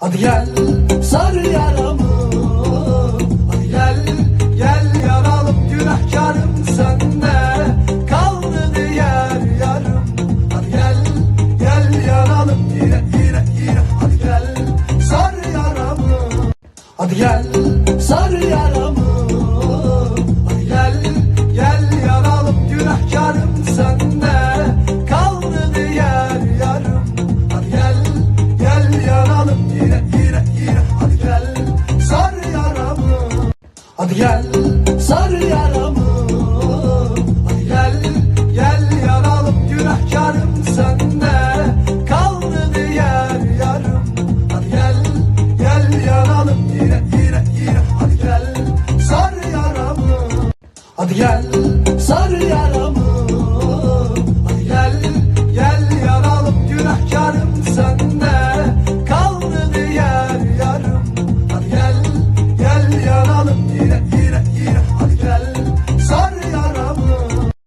Hadi gel sar yaramı. Hadi gel gel yaralım günahkarım sende. Kaldı diğer yarım. Hadi gel gel yaralım yine yine yine. Hadi gel sar yaramı. Hadi gel sar yaramı Hadi gel. Sar yaramı. Hadi gel gel yaralım günahkarım sende. Kaldı diğer yarım. Hadi gel gel yaralım yine yine yine. Hadi gel sar yaramı. Hadi gel sar yaramı. Hadi gel gel yaralım günahkarım sende.